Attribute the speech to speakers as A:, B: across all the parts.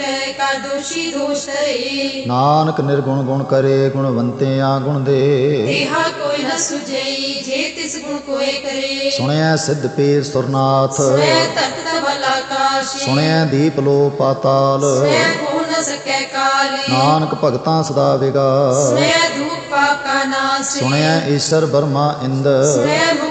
A: ਕਾ ਦੋਸ਼ੀ ਦੋਸ਼ ਤਰੇ
B: ਨਾਨਕ ਨਿਰਗੁਣ ਗੁਣ ਕਰੇ ਗੁਣਵੰਤਿਆਂ ਗੁਣ ਦੇ।
A: ਦੇਹਾ ਕੋਈ ਨ ਸੁਜਈ ਜੇ ਤਿਸ ਗੁਣ ਕੋਏ ਕਰੇ।
B: ਸੁਣਿਆ ਸਿੱਧ ਪੀਰ ਸੁਰਨਾਥ।
A: ਤਖਤ
B: ਸੁਣਿਆ ਦੀਪ ਲੋ ਪਾਤਾਲ।
A: ਸਵੈ ਹੋ ਨ ਸਕੈ ਕਾਲ।
B: ਨਾਨਕ ਭਗਤਾਂ ਸਦਾ ਵਿਗਾਸ
A: ਸਵੈ ਧੂਪ ਪਾਪ ਕਾ ਨਾਸ।
B: ਸੁਣਿਆ ਈਸ਼ਰ ਬਰਮਾ ਇੰਦ।
A: ਮੰਦ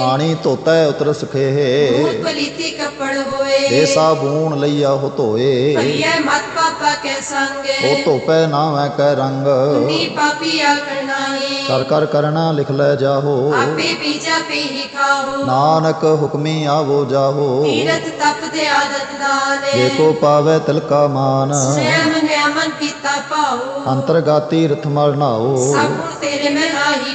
B: ਪਾਣੀ ਧੋਤੈ ਉਤਰ ਸਖੇ।
A: ਮੂਤ ਪਲੀਤੀ ਕੱਪੜ ਹੋਏ।
B: ਸਾਬੂਨ ਲਈਆ ਹੋ ਧੋਏ।
A: ਭਈਏ ਮਤ ਪਾਪਾ ਕੇ
B: ਉਹ
A: ਸੰਗੇ
B: ਧੋਪੈ ਨਾਵੇਂ ਕੈ ਰੰਗ।
A: ਨੀ ਪਾਪੀ ਆਕੜ ਨਾਹੀ
B: ਕਰ ਕਰ ਕਰਣਾ ਲਿਖ ਲੈ ਜਾਹੋ।
A: ਆਪੇ ਪੀਜਾ ਪੀ ਹੀ ਖਾਓ
B: ਨਾਨਕ ਹੁਕਮੀ ਆਵੋ ਜਾਹੋ।
A: ਤੀਰਤ ਤਪ ਤੇ ਆਦਤ ਦਾਨੇ।
B: ਕੋ ਪਾਵੇ ਤਿਲਕਾ ਮਾਨ।
A: ਸੈਮ ਨਿਆਮਨ ਕੀਤਾ ਪਾਓ
B: ਅੰਤਰਗਾਤੀ ਰਥ ਮਲ ਨਾਓ
A: ਸਭ ਤੇਰੇ ਮੈਂ ਨਾਹੀ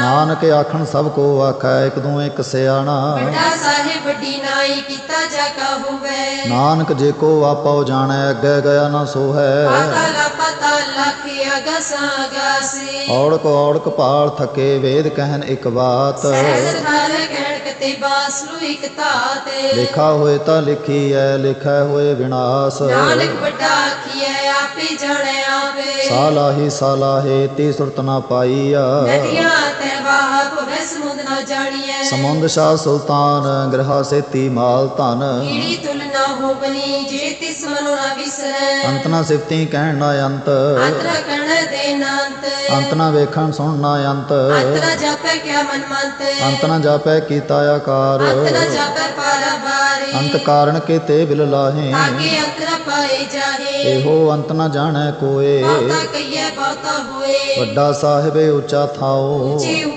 B: ਨਾਨਕ ਆਖਣ ਸਭ ਕੋ ਆਖੈ ਇਕ ਦੂ ਇਕ ਸਿਆਣਾ।
A: ਵੱਡਾ ਸਾਹਿਬ ਵੱਡੀ ਨਾਈ ਕੀਤਾ ਜਾ ਕਾ ਹੋਵੇ।
B: ਨਾਨਕ ਜੇ ਕੋ ਆਪੋ ਜਾਣੈ ਅੱਗੇ ਗਿਆ ਨਾ ਸੋ ਹੈ
A: ਪਾਤਾਲਾ ਪਾਤਾਲਾ ਕੀ ਅਗਸਾ ਅਗਾਸੀ।
B: ਔੜਕ ਔੜਕ ਪਾਲ ਥਕੇ ਵੇਦ ਕਹਿਨ ਇੱਕ ਬਾਤ।
A: ਸਹਿਜ ਥਾਲ ਕਹਿਣ ਕਤੇ ਬਾਸਲੂ ਇਕ ਤਾਤੇ
B: ਲਿਖਾ ਹੋਏ ਤਾਂ ਲਿਖੀ ਐ ਲਿਖੈ ਹੋਏ ਵਿਨਾਸ਼।
A: ਨਾਨਕ ਵੱਡਾ ਆਖੀਐ ਆਪੇ ਜਾਣੈ ਆਵੇ।
B: ਸਾਲਾਹੀ ਸਾਲਾਹੇ ਤੀ ਸੁਰਤ ਨਾ ਪਾਈਆ।
A: ਨਦੀਆਂ ਸਮੁੰਦ
B: ਸ਼ਾਹ ਸੁਲਤਾਨ ਗ੍ਰਹਾ ਸੇਤੀ ਮਾਲ ਧਨ।
A: ਕੀੜੀ ਤੁਲ ਨਾ ਹੋਵਨੀ ਜੇ ਤਿਸ ਮਨੁ ਨਾ ਵਿਸਰੈ।
B: ਅੰਤ ਨਾ ਸਿਫਤੀ ਕਹਿਣ ਨਾ ਅੰਤ।
A: ਦੇ
B: ਅੰਤ ਨਾ ਵੇਖਣ ਸੁਣ ਨਾ ਅੰਤ।
A: ਅੰਤਰ ਜਾਪੈ ਕਿਆ ਮਨ ਮੰਤ।
B: ਅੰਤ ਨਾ ਜਾਪੈ ਕੀਤਾ ਆਕਾਰ।
A: ਅੰਤਰ ਜਾਪੈ ਪਾਰਾ ਬਾਰੇ।
B: ਅੰਤ ਕਾਰਣ ਕੀਤੇ ਬਿਲ ਲਾਹੇ।
A: ਆਗੇ ਪਾਏ ਜਾਹੇ।
B: ਇਹੋ ਅੰਤ ਨਾ ਜਾਣੈ ਕੋਏ।
A: ਬਹੁਤਾ ਕਈਐ ਬਹੁਤਾ ਹੋਏ।
B: ਵੱਡਾ ਸਾਹਿਬ ਉੱਚਾ ਥਾਓ।
A: ਉੱਚੇ ਨਾਉ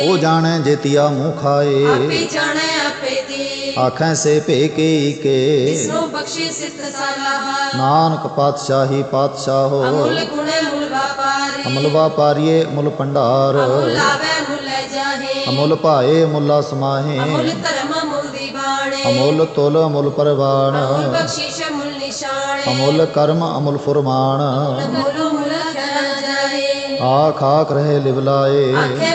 B: ਉਹ ਜਾਣੈ ਜੇਤੀਆ ਮੂੰਹ ਖਾਏ।
A: ਆਪੇ ਜਾਣੈ ਆਪੇ ਦੀ।
B: ਆਖੈ ਸੇ ਭੇ ਕੀ
A: ਜਿਸਨੂੰ ਬਖਸ਼ੇ ਸਿਫਤ ਸਲਾਹ
B: ਨਾਨਕ ਪਾਤਸ਼ਾਹੀ ਪਾਤਸ਼ਾਹੋ
A: ਅਮੁੱਲ ਗੁਣੇ ਮੁੱਲ ਵਾਪਾਰੇ।
B: ਅਮਲ ਵਾਪਾਰੀਏ ਮੁੱਲ ਭੰਡਾਰ।
A: ਅਮੁੱਲ ਆਵੇ ਮੁੱਲ ਲੈ ਜਾਹੇ।
B: ਅਮੁੱਲ ਭਾਏ ਮੁੱਲਾ ਸਮਾਹੇ।
A: ਅਮੁੱਲ ਧਰਮ ਮੁੱਲ ਦੀ ਬਾਣੇ।
B: ਅਮੁੱਲ ਤੁਲ ਅਮੁੱਲ ਪਰਵਾਨ
A: ਅਮੁੱਲ ਬਖਸ਼ਿਸ਼ ਮੁੱਲ ਨਿਸ਼ਾਨ
B: ਅਮੁੱਲ ਕਰਮ ਅਮੁੱਲ ਫੁਰਮਾਨ
A: ਮੂਲੋ ਮੂਲ ਖਣਾ ਜਾਏ।
B: ਆਖ ਆਖ ਰਹੇ ਲਿਵਲਾਏ।
A: ਆਖੇ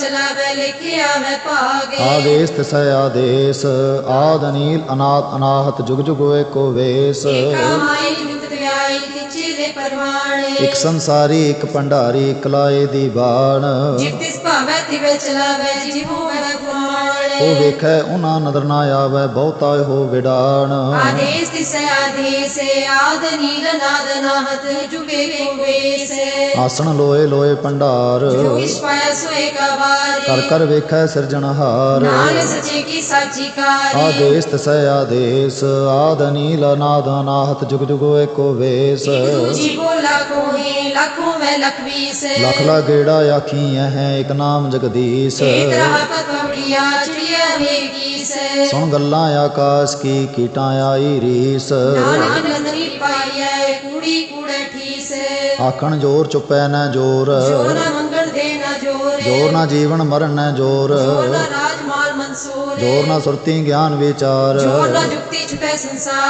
A: ਚਲਾਵੇ ਲਿਖਿ ਆਵੇ ਭਾਗੇ।
B: ਆਦੇਸ ਤਸੈ ਆਦੇਸ ਆਦ ਨੀਲ ਅਨਾਦ ਅਨਾਹਤ ਜੁਗ ਜੁਗ ਏਕੋ ਵੇਸ।
A: ਏਕਾ ਮਾਈ ਨਿਤ ਦਿਆਈ ਤਿਚੇ ਦੇ ਪਰਵਾਣੇ।
B: ਇਕ ਸੰਸਾਰੀ ਇਕ ਭੰਡਾਰੀ ਇਕ ਲਾਏ ਦੀ ਬਾਣ।
A: ਜਿਤ ਤਿਸ ਭਾਵੇ ਤਿਵੇ ਚਲਾਵੇ ਜਿਵੋ ਮੈਂ ਗੁਆਣੇ
B: ਉਹ ਵੇਖੈ ਉਹਨਾਂ ਨਦਰ ਨਾ ਆਵੈ ਬਹੁਤਾ ਹੋ ਵਿਡਾਣ
A: ਆਦੇਸ ਤਿਸੈ ਆਦੇਸ ਆਦ ਨੀਲ ਨਾਦ ਨਾਹਤ ਜੁਗੇ ਕੋ ਵੇਸ
B: ਆਸਣ ਲੋਏ ਲੋਏ ਭੰਡਾਰ
A: ਪਾਇਆ ਸੋਏ
B: ਕਰ ਕਰ ਵੇਖੈ ਸਿਰਜਣਹਾਰ
A: ਨਾਨਕ ਸੱਚੇ ਕੀ ਸਾਚੀ ਕਾਰੀ
B: ਆਦੇਸ ਤਸੈ ਆਦੇਸ ਆਦ ਨੀਲ ਨਾਦ ਅਨਾਹਤ ਜੁਗ ਜੁਗ ਏਕੋ ਵੇਸ।
A: ਲੱਖੋਂ ਮੈਂ ਲਖ
B: ਲਾ ਗੇੜਾ ਆਖੀ ਹੈ ਇਕ ਨਾਮ ਜਗਦੀਸ਼।
A: ਏਕ ਰਹਾ ਪਤਵੜੀਆ ਚਿੜੀਆ ਵੇਗੀਸ
B: ਸੁਣ ਗੱਲਾਂ ਆਕਾਸ਼ ਕੀ ਕੀਟਾਂ ਆਈ ਰੀਸ।
A: ਨਾਨਕ ਨੰਦਰੀ ਪਾਈਐ ਕੂੜੀ ਕੂੜੇ ਠੀਸ।
B: ਆਖਣ ਜੋਰ ਚੁੱਪੈ ਨਾ ਜੋਰ।
A: ਜੋ ਨਾ ਮੰਗਣ ਦੇ ਨਾ ਜੋਰ।
B: ਜੋਰ ਨਾ ਜੀਵਨ ਮਰਨ ਨਾ ਜੋਰ।
A: ਜੋ ਨਾ ਰਾਜ ਮਾਲ ਮਨਸੂਰ।
B: ਜੋਰ ਨਾ ਸੁਰਤੀ ਗਿਆਨ ਵਿਚਾਰ।
A: ਜੋ ਨਾ ਜੁਗਤੀ ਛੁਟੈ ਸੰਸਾਰ।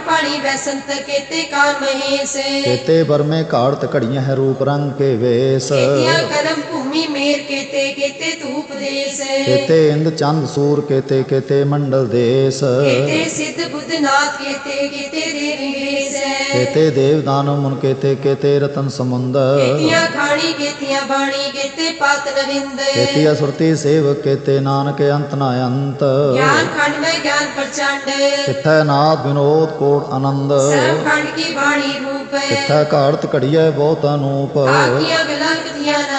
A: ਬੈਸੰਤ ਕੀਤੇ ਕਾਨ ਮਹੇਸ਼।
B: ਕੇਤੇ ਬਰਮੇ ਘਾੜਤ ਘੜੀਆਂ ਹੈ ਰੂਪ ਰੰਗ ਕੇ ਵੇਸ।
A: ਕੀਤਿਆਂ ਕਰਮ ਭੂਮੀ ਮੇਰ ਕੀਤੇ ਕੀਤੇ ਧੂਪ ਦੇਸ।
B: ਕੇਤੇ ਇੰਦ ਚੰਦ ਸੂਰ ਕੇਤੇ ਕੇਤੇ ਮੰਡਲ ਦੇਸ।
A: ਕੀਤੇ ਸਿੱਧ ਬੁੱਧ ਨਾਥ ਕੀਤੇ ਕੀਤੇ ਦੇ ਨਿਵੇਸ਼।
B: ਕੇਤੇ ਦੇਵ ਦਾਨਵ ਮੁਨ ਕੇਤੇ ਕੇਤੇ ਰਤਨ ਸਮੁੰਦ।
A: ਕੀਤਿਆਂ ਖਾਣੀ ਕੀਤਿਆਂ ਬਾਣੀ ਕੀਤੇ ਪਾਤ ਨਵਿੰਦ
B: ਕੇਤੀ ਅਸੁਰਤੀ ਸੇਵਕ ਕੇਤੇ ਨਾਨਕ ਅੰਤ ਨਾ ਅੰਤ।
A: ਗਿਆਨ ਖੰਡ ਮੈਂ ਗਿਆਨ ਪ੍ਰਚੰਡ।
B: ਕਿਥੈ ਨਾਦ ਵਿਨੋਦ ਕੋਟ ਆਨੰਦ।
A: ਸਰਬ ਖੰਡ ਕੀ ਬਾਣੀ ਰੂਪ।
B: ਕਿਥੈ ਘਾੜਤ ਘੜੀਐ ਬਹੁਤ